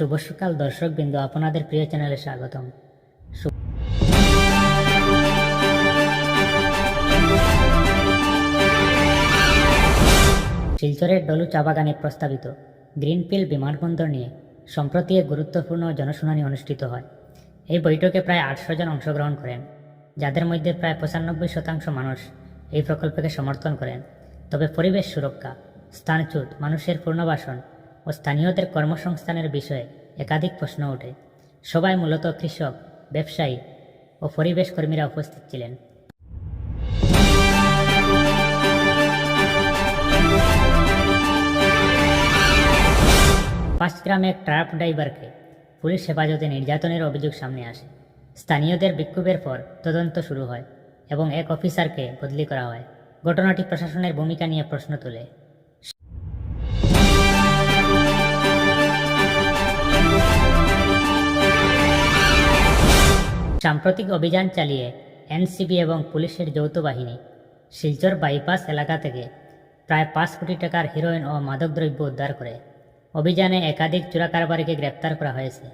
শুভ সকাল দর্শকবৃন্দ, আপনাদের প্রিয় চ্যানেলে স্বাগতম। শিলচরের ডলু চা বাগানে প্রস্তাবিত গ্রিনফিল্ড বিমানবন্দর নিয়ে সম্প্রতি এক গুরুত্বপূর্ণ জনশুনানি অনুষ্ঠিত হয়। এই বৈঠকে প্রায় আটশো জন অংশগ্রহণ করেন, যাদের মধ্যে প্রায় পঁচানব্বই শতাংশ মানুষ এই প্রকল্পকে সমর্থন করেন। তবে পরিবেশ সুরক্ষা, স্থানচ্যুত মানুষের পুনর্বাসন ও স্থানীয়দের কর্মসংস্থানের বিষয়ে একাধিক প্রশ্ন ওঠে। সবাই মূলত কৃষক, ব্যবসায়ী ও পরিবেশ কর্মীরা উপস্থিত ছিলেন। পাঁচগ্রামে এক ট্রাক ড্রাইভারকে পুলিশ হেফাজতে নির্যাতনের অভিযোগ সামনে আসে। স্থানীয়দের বিক্ষোভের পর তদন্ত শুরু হয় এবং এক অফিসারকে বদলি করা হয়। ঘটনাটি প্রশাসনের ভূমিকা নিয়ে প্রশ্ন তোলে। সাম্প্রতিক অভিযান চালিয়ে এনসিবি এবং পুলিশের যৌথ বাহিনী শিলচর বাইপাস এলাকা থেকে প্রায় পাঁচ কোটি টাকার হিরোইন ও মাদকদ্রব্য উদ্ধার করে অভিযানে একাধিক চোরা কারবারিকে গ্রেপ্তার করা হয়েছে।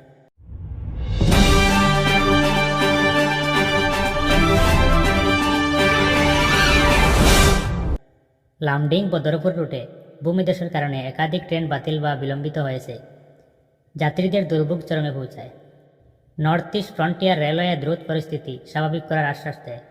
লামডিং বদরপুর রুটে ভূমিদশের কারণে একাধিক ট্রেন বাতিল বা বিলম্বিত হয়েছে। যাত্রীদের দুর্ভোগ চরমে পৌঁছায়। নর্থ ইস্ট ফ্রন্টিয়ার রেলওয়ে দ্রুত পরিস্থিতি স্বাভাবিক করার আশ্বাস দেয়।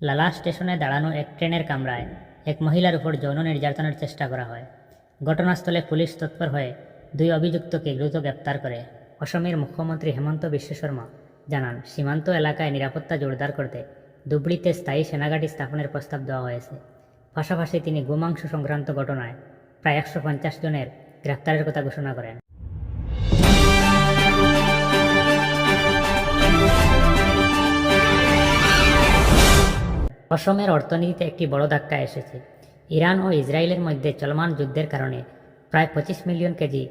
লালা স্টেশনে দাঁড়ানো এক ট্রেনের কামরায় এক মহিলার উপর যৌন নির্যাতনের চেষ্টা করা হয়। ঘটনাস্থলে পুলিশ তৎপর হয়ে দুই অভিযুক্তকে দ্রুত গ্রেপ্তার করে। অসমের মুখ্যমন্ত্রী হেমন্ত বিশ্ব শর্মা জানান, সীমান্ত এলাকায় নিরাপত্তা জোরদার করতে ধুবড়িতে স্থায়ী সেনাঘাঁটি স্থাপনের প্রস্তাব দেওয়া হয়েছে। পাশাপাশি তিনি গোমাংস সংক্রান্ত ঘটনায় প্রায় একশো পঞ্চাশ জনের গ্রেপ্তারের কথা ঘোষণা করেন। অসমের অর্থনীতিতে একটি বড় ধাক্কা এসেছে। ইরান ও ইসরায়েলের মধ্যে চলমান যুদ্ধের কারণে প্রায় পঁচিশ মিলিয়ন কেজি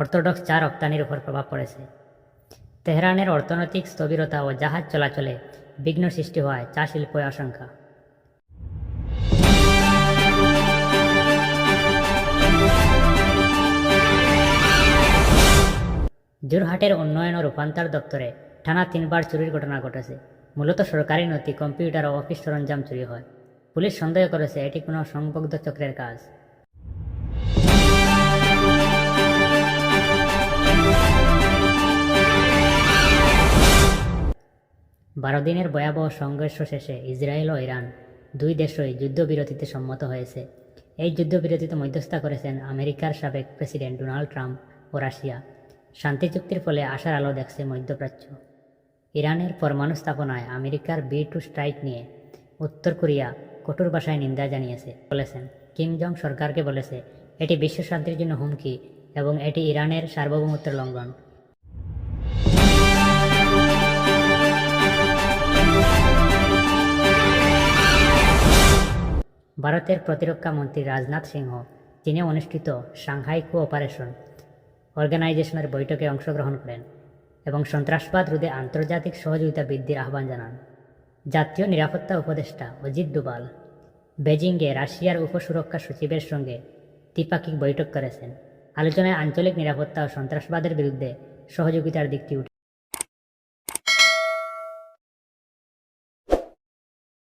অর্থোডক্স চা রপ্তানির উপর প্রভাব পড়েছে। তেহরানের অর্থনৈতিক স্থবিরতা ও জাহাজ চলাচলে বিঘ্ন সৃষ্টি হওয়ায় চা শিল্প আশঙ্কা। জোরহাটের উন্নয়ন ও রূপান্তর দপ্তরে টানা তিনবার চুরির ঘটনা ঘটেছে। মূলত সরকারি নথি কম্পিউটার ও অফিস সরঞ্জাম চুরি হয়। পুলিশ সন্দেহ করেছে এটি কোনো সংবদ্ধ চক্রের কাজ। বারো দিনের ভয়াবহ সংঘর্ষ শেষে ইসরায়েল ও ইরান দুই দেশই যুদ্ধবিরতিতে সম্মত হয়েছে এই যুদ্ধবিরতিতে মধ্যস্থা করেছেন আমেরিকার সাবেক প্রেসিডেন্ট ডোনাল্ড ট্রাম্প ও রাশিয়া শান্তি চুক্তির ফলে আশার আলো দেখছে মধ্যপ্রাচ্য। ইরানের পরমাণু স্থাপনায় আমেরিকার বি টু স্ট্রাইক নিয়ে উত্তর কোরিয়া কঠোর ভাষায় নিন্দা জানিয়েছে, বলেছেন। কিম জং সরকারকে বলেছে, এটি বিশ্ব শান্তির জন্য হুমকি এবং এটি ইরানের সার্বভৌমত্বের লঙ্ঘন। ভারতের প্রতিরক্ষা মন্ত্রী রাজনাথ সিংহ, চীনে অনুষ্ঠিত সাংহাই কোঅপারেশন অর্গানাইজেশনের বৈঠকে অংশগ্রহণ করেন এবং সন্ত্রাসবাদ রোধে আন্তর্জাতিক সহযোগিতা বৃদ্ধির আহ্বান জানান। জাতীয় নিরাপত্তা উপদেষ্টা অজিত ডোভাল বেজিংয়ে রাশিয়ার উপসুরক্ষা সচিবের সঙ্গে দ্বিপাক্ষিক বৈঠক করেছেন। আলোচনায় আঞ্চলিক নিরাপত্তা ও সন্ত্রাসবাদের বিরুদ্ধে সহযোগিতার দিকটি